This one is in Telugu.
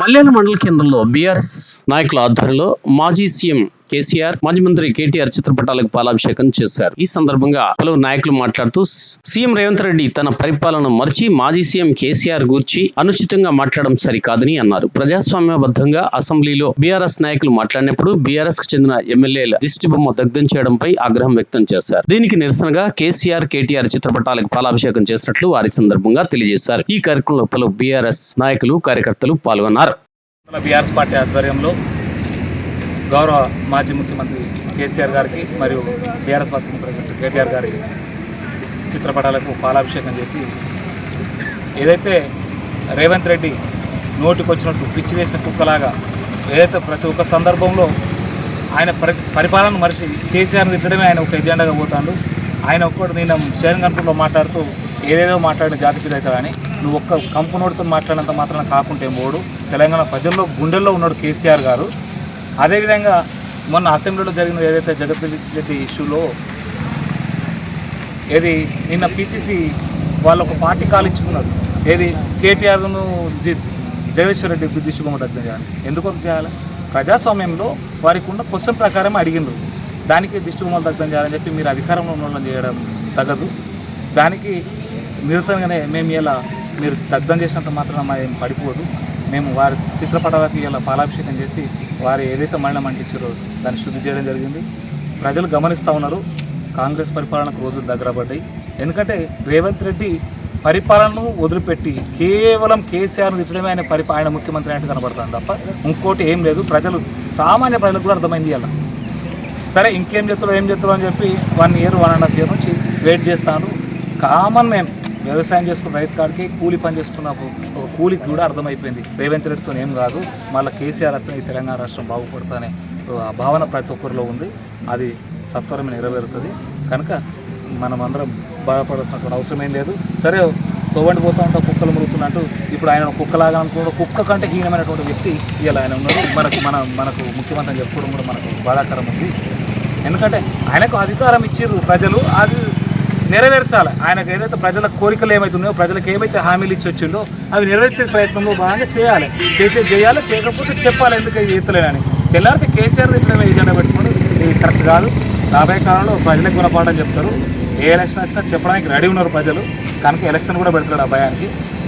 మల్యాల మండల కేంద్రంలో బీఆర్ఎస్ నాయకుల ఆధ్వర్యంలో మాజీ సీఎం కేసీఆర్ మాజీ మంత్రి కేటీఆర్ చిత్రపటాలకు పాలాభిషేకం చేశారు. ఈ సందర్భంగా పలువురు నాయకులు మాట్లాడుతూ సీఎం రేవంత్ రెడ్డి తన పరిపాలన మరిచి మాజీ సీఎం కేసీఆర్ గూర్చి అనుచితంగా మాట్లాడడం సరికాదని అన్నారు. ప్రజాస్వామ్యబద్ధంగా అసెంబ్లీలో బీఆర్ఎస్ నాయకులు మాట్లాడినప్పుడు బీఆర్ఎస్కు చెందిన ఎమ్మెల్యేల దిష్టి బొమ్మ దగ్ధం చేయడంపై ఆగ్రహం వ్యక్తం చేశారు. దీనికి నిరసనగా కేసీఆర్ కేటీఆర్ చిత్రపటాలకు పాలాభిషేకం చేసినట్లు వారి సందర్భంగా తెలియజేశారు. ఈ కార్యక్రమంలో పలు బీఆర్ఎస్ నాయకులు కార్యకర్తలు పాల్గొన్నారు. మన బీఆర్ఎస్ పార్టీ ఆధ్వర్యంలో గౌరవ మాజీ ముఖ్యమంత్రి కేసీఆర్ గారికి మరియు బీఆర్ఎస్ పార్టీ ముఖ్యమంత్రి కేటీఆర్ గారికి చిత్రపటాలకు పాలాభిషేకం చేసి ఏదైతే రేవంత్ రెడ్డి నోటికి వచ్చినట్టు పిచ్చి వేసిన కుక్కలాగా ఏదైతే ప్రతి ఒక్క సందర్భంలో ఆయన పరిపాలన మనిషి కేసీఆర్ని తిట్టడమే ఆయన ఒక ఎజెండాగా పోతాడు. ఆయన ఒక్కడు నేను షేరింగ్ కంట్రోల్లో మాట్లాడుతూ ఏదేదో మాట్లాడిన జాతిపిద అవుతాడని నువ్వు ఒక్క కంపు నోటితో మాట్లాడినంత మాత్రం కాకుంటే మోడు తెలంగాణ ప్రజల్లో గుండెల్లో ఉన్నాడు కేసీఆర్ గారు. అదేవిధంగా మొన్న అసెంబ్లీలో జరిగిన ఏదైతే జగత్పల్లి రెడ్డి ఇష్యూలో ఏది నిన్న పిసిసి వాళ్ళు ఒక పార్టీ కాల్ ఇచ్చుకున్నారు. ఏది కేటీఆర్ను జి- రెడ్డి దిశబొమ్మ చేయాలి ఎందుకు చేయాలి? ప్రజాస్వామ్యంలో వారికి ఉన్న క్వశ్చన్ ప్రకారం అడిగిండ్రు. దానికి దిష్టిబొమ్మలు దగ్ధం చేయాలని చెప్పి మీరు అధికారంలో ఉన్న చేయడం తగదు. దానికి నిరసనగానే మేము ఇలా మీరు దగ్ధం చేసినంత మాత్రం మా ఏం పడిపోదు. మేము వారి చిత్రపటాలకి ఇలా పాలాభిషేకం చేసి వారు ఏదైతే మరణం అంటించారో దాన్ని శుద్ధి చేయడం జరిగింది. ప్రజలు గమనిస్తూ ఉన్నారు. కాంగ్రెస్ పరిపాలనకు రోజులు దగ్గర పడ్డాయి ఎందుకంటే రేవంత్ రెడ్డి పరిపాలనను వదిలిపెట్టి కేవలం కేసీఆర్ను తిట్టడమే ఆయన పరిపా ఆయన ముఖ్యమంత్రి అంటే కనబడుతుంది తప్ప ఇంకోటి ఏం లేదు. ప్రజలు సామాన్య ప్రజలకు కూడా అర్థమైంది అలా సరే ఇంకేం చెప్తారో ఏం చెప్తారో అని చెప్పి one year one and half year నుంచి వెయిట్ చేస్తాను. కామన్ మ్యాన్ వ్యవసాయం చేసుకున్న రైతు కాడికి కూలి పని చేసుకున్న ఒక కూలికి కూడా అర్థమైపోయింది. రేవంత్ రెడ్డితో ఏం కాదు మళ్ళీ కేసీఆర్ అతను ఈ తెలంగాణ రాష్ట్రం బాగుపడతానే ఆ భావన ప్రతి ఒక్కరిలో ఉంది. అది సత్వరమే నెరవేరుతుంది. కనుక మనం అందరం బాధపడాల్సినటువంటి అవసరం ఏం లేదు. సరే తోవండి పోతా ఉంటా కుక్కలు మురుగుతున్నట్టు ఇప్పుడు ఆయన కుక్కలాగా అనుకున్న కుక్క కంటే హీనమైనటువంటి వ్యక్తి ఇలా ఆయన ఉన్నారు మనకు మన మనకు ముఖ్యమంత్రి చెప్పుకోవడం కూడా మనకు బాధాకరం ఉంది. ఎందుకంటే ఆయనకు అధికారం ఇచ్చిర్రు ప్రజలు. అది నెరవేర్చాలి. ఆయనకు ఏదైతే ప్రజల కోరికలు ఏమైతున్నాయో ప్రజలకు ఏమైతే హామీలు ఇచ్చి వచ్చిందో అవి నెరవేర్చే ప్రయత్నంలో భాగంగా చేయాలి. చేసే చేయాలి చేయకపోతే చెప్పాలి. ఎందుకు ఇది తెల్లారితే కేసీఆర్ తిట్టడమే ఏజెండా పెట్టుకోండి ఇది కరెక్ట్ కాదు. రాబోయే కాలంలో ప్రజలకు గుణపాఠం చెప్తారు. ఏ ఎలక్షన్ వచ్చినా చెప్పడానికి రెడీ ఉన్నారు ప్రజలు. కనుక ఎలక్షన్ కూడా పెడతాడు ఆ భయానికి.